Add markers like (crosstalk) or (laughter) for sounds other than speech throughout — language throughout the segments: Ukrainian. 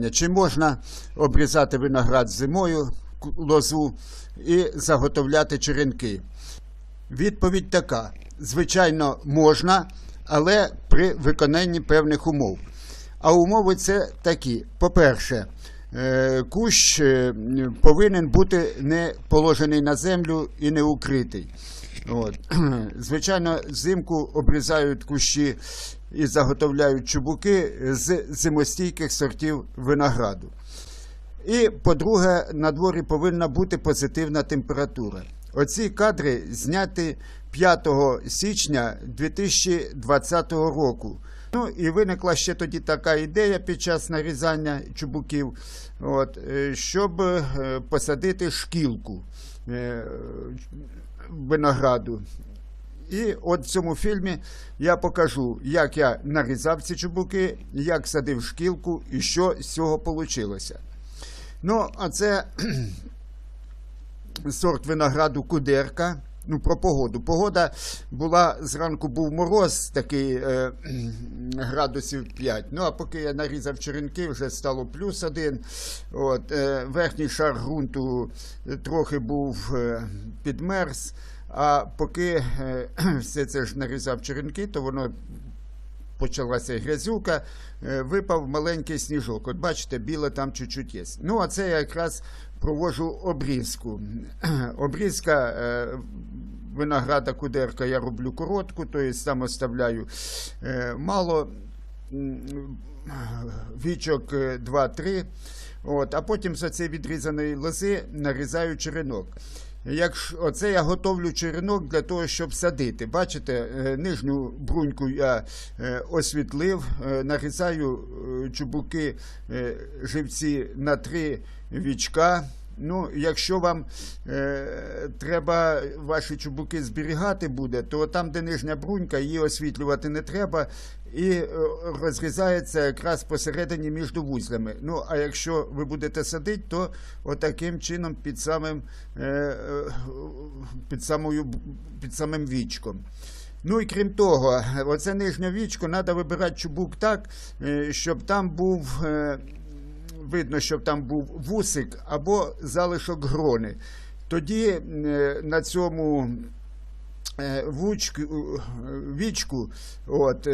питання: чи можна обрізати виноград зимою, лозу і заготовляти черенки? Відповідь така: звичайно, можна, але при виконанні певних умов. А умови це такі: по-перше, е, кущ е, повинен бути не положений на землю і не укритий. От. (clears throat) Звичайно, взимку обрізають кущі і заготовляють чубуки з зимостійких сортів винограду. І, по-друге, на дворі повинна бути позитивна температура. Оці кадри зняті 5 січня 2020 року. Ну і виникла ще тоді така ідея під час нарізання чубуків, от, е, щоб е, посадити шкілку е, винограду. І от в цьому фільмі я покажу, як я нарізав ці чубуки, як садив шкілку і що з цього вийшло. Ну, а це (clears throat) сорт винограду кудерка. Ну, про погоду. Погода була зранку був мороз, такий е, градусів 5. Ну, а поки я нарізав черенки, вже стало плюс один. От, е, верхній шар ґрунту трохи був е, підмерз. А поки е, все це ж нарізав черенки, то воно почалася грязюка, е, випав маленький сніжок. От бачите, біле там чуть-чуть є. Ну, а це я якраз провожу обрізку. Обрізка е, винограда кудерка я роблю коротку, тобто там оставляю е, мало вічок е, 2-3. От, а потім з цієї відрізаної лози нарізаю черенок. Якщо оце я готовлю черенок для того, щоб садити. Бачите, е, нижню бруньку я е, освітлив, е, нарізаю е, чубуки е, живці на три вічка. Ну, якщо вам е, треба ваші чубуки зберігати буде, то там, де нижня брунька, її освітлювати не треба і е, розрізається якраз посередині між вузлями. Ну, а якщо ви будете садити, то отаким чином під самим, е, е, під самою, під самим вічком. Ну і крім того, оце нижнє вічко треба вибирати чубук так, е, щоб там був. Видно, щоб там був вусик або залишок грони. Тоді е, на цьому е, вучку, е, вічку от,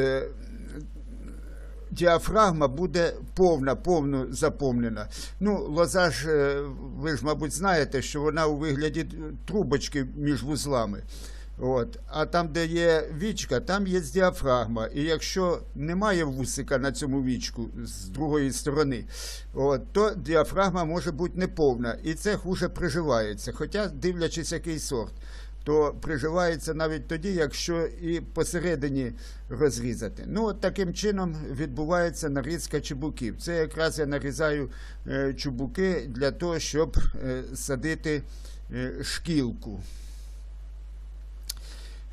діафрагма буде повна, повно заповнена. Ну, лоза ж, ви ж, мабуть, знаєте, що вона у вигляді трубочки між вузлами. От. А там, де є вічка, там є діафрагма. І якщо немає вусика на цьому вічку з другої сторони, от, то діафрагма може бути неповна. І це хуже приживається. Хоча, дивлячись, який сорт, то приживається навіть тоді, якщо і посередині розрізати. Ну, от таким чином відбувається нарізка чубуків. Це якраз я нарізаю е, чубуки для того, щоб е, садити е, шкілку.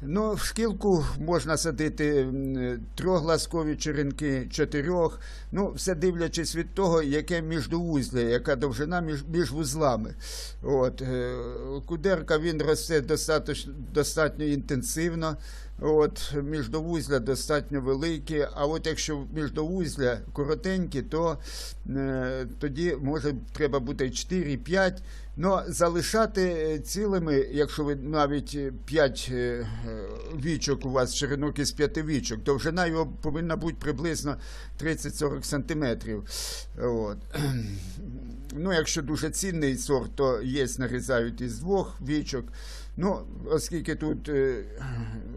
Ну, в шкілку можна садити трьох трьохглазкові черенки, чотирьох. Ну, все дивлячись від того, яке міждовузля, яка довжина між, між вузлами. От, е, кудерка він росте достатньо, достатньо інтенсивно. От, міждовузля достатньо великі, а от якщо міждовузля коротенькі, то е, тоді може треба бути 4-5. Ну, залишати е, цілими, якщо ви навіть 5 вічок у вас черенок із 5 вічок, довжина його повинна бути приблизно 30-40 сантиметрів. От. (clears throat) Ну, якщо дуже цінний сорт, то є, нарізають із двох вічок. Ну, оскільки тут е,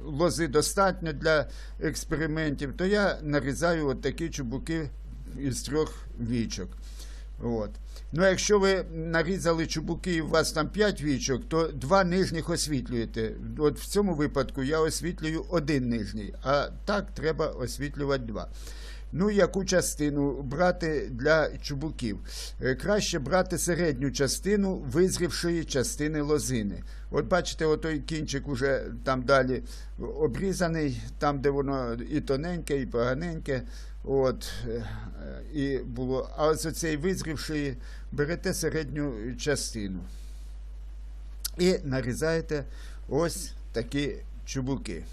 лози достатньо для експериментів, то я нарізаю от такі чубуки із трьох вічок. От. Ну, якщо ви нарізали чубуки і у вас там 5 вічок, то два нижніх освітлюєте. От в цьому випадку я освітлюю один нижній, а так треба освітлювати два. Ну, яку частину брати для чубуків? Е, Краще брати середню частину визрівшої частини лозини. От бачите, отой кінчик уже там далі обрізаний, там, де воно і тоненьке, і поганеньке. От, е, і було. А ось оцей визрівшої берете середню частину і нарізаєте ось такі чубуки.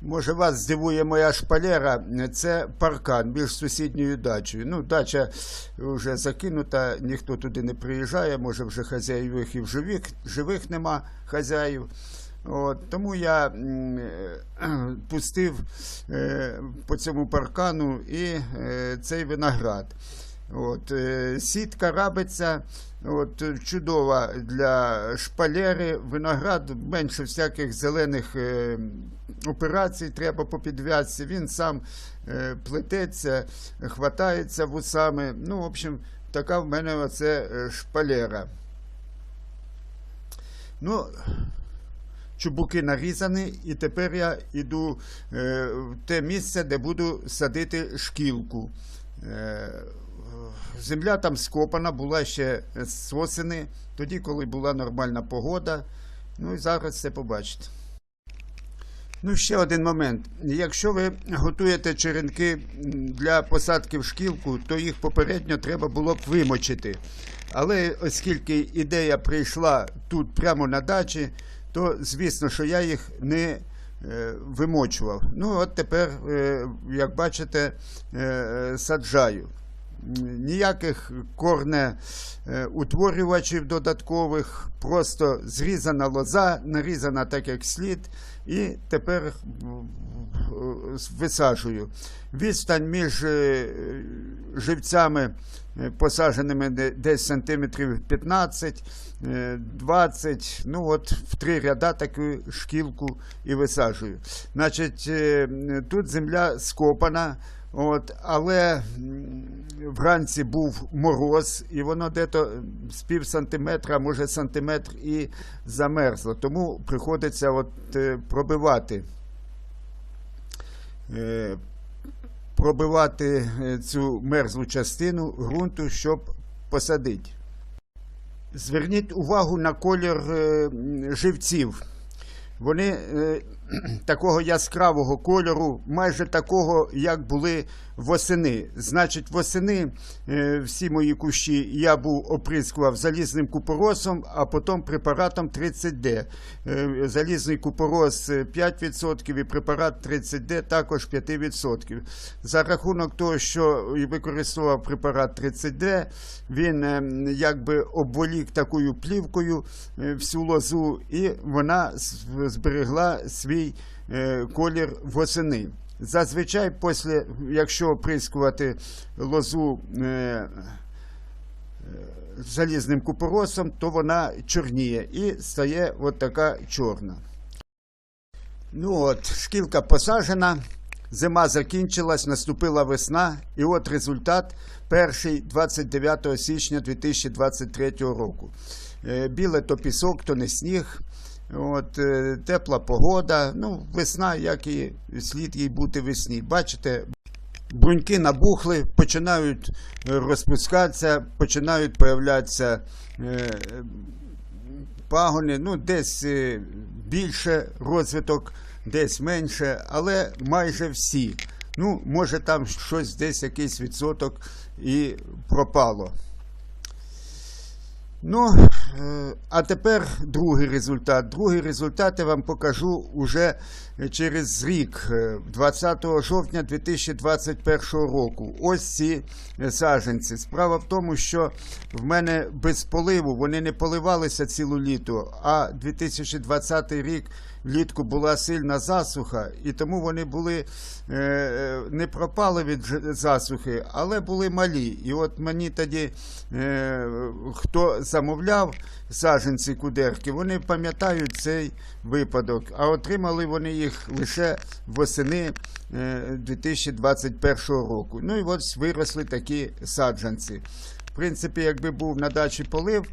Може, вас здивує моя шпалера, це паркан між сусідньою дачею. Ну, дача вже закинута, ніхто туди не приїжджає, може вже хазяїв і живих, живих нема хазяїв. От, тому я е, пустив е, по цьому паркану і е, цей виноград. От, е, сітка рабиться, от, чудова для шпалери, виноград, менше всяких зелених е, операцій треба по підв'язці. Він сам е, плететься, хватається вусами. Ну, в общем, така в мене оце е, шпалера. Ну, чубуки нарізані, і тепер я йду е, в те місце, де буду садити шкілку. Е, земля там скопана, була ще з осени, тоді, коли була нормальна погода. Ну і зараз це побачите. Ну, ще один момент. Якщо ви готуєте черенки для посадки в шкілку, то їх попередньо треба було б вимочити. Але оскільки ідея прийшла тут прямо на дачі, то звісно, що я їх не е, вимочував. Ну, от тепер, е, як бачите, е, саджаю. Ніяких корне е, додаткових, просто зрізана лоза, нарізана так, як слід, і тепер е, висаджую. Відстань між е, живцями посадженими десь сантиметрів 15, е, 20, ну от в три ряда таку шкілку і висаджую. Значить, тут земля скопана. От, але вранці був мороз, і воно дето з пів сантиметра, може сантиметр і замерзло. Тому приходиться от, е, пробивати, е, пробивати е, цю мерзлу частину ґрунту, щоб посадити. Зверніть увагу на колір живців. Вони (clears throat) такого яскравого кольору, майже такого, як були восени. Значить, восени е, всі мої кущі я був оприскував залізним купоросом, а потім препаратом 30D. Е, залізний купорос е, 5% і препарат 30D також 5%. За рахунок того, що використовував препарат 30D, він е, якби обволік такою плівкою всю лозу, і вона зберегла свій е, колір восени. Зазвичай, після, якщо оприскувати лозу е, е, залізним купоросом, то вона чорніє і стає от така чорна. Ну от, шкілка посаджена, зима закінчилась, наступила весна, і от результат перший 29 січня 2023 року. Біле то пісок, то не сніг. От, е, тепла погода, ну, весна, як і слід їй бути весні. Бачите, бруньки набухли, починають е, розпускатися, починають появлятися е, пагони, ну, десь більше розвиток, десь менше, але майже всі. Ну, може там щось десь якийсь відсоток і пропало. Ну, а тепер другий результат. Другий результат я вам покажу уже через рік, е, 20 жовтня 2021 року. Ось ці е, саджанці. Справа в тому, що в мене без поливу вони не поливалися цілу літо, а 2020 рік влітку була сильна засуха, і тому вони були е, е, не пропали від засухи, але були малі. І от мені тоді е, хто замовляв саджанці кудерки, вони пам'ятають цей випадок, а отримали вони їх лише восени е, 2021 року. Ну і ось виросли такі саджанці. В принципі, якби був на дачі полив,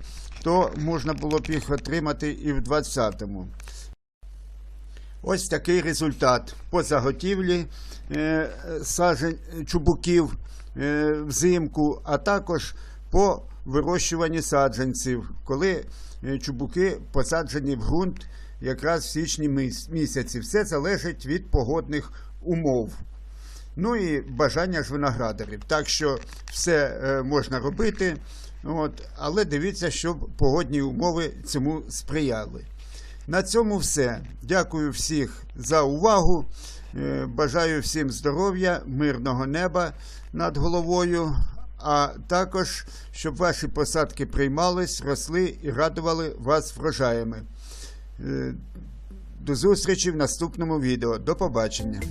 то можна було б їх отримати і в 20-му. Ось такий результат по заготівлі е, сажень чубуків е, взимку, а також по вирощуванні саджанців, коли е, чубуки посаджені в ґрунт якраз в січні місяці. Все залежить від погодних умов. Ну і бажання ж виноградарів. Так що все е, можна робити, от, але дивіться, щоб погодні умови цьому сприяли. На цьому все. Дякую всіх за увагу. Е, Бажаю всім здоров'я, мирного неба над головою, а також щоб ваші посадки приймались, росли і радували вас врожаями. Е, До зустрічі в наступному відео. До побачення.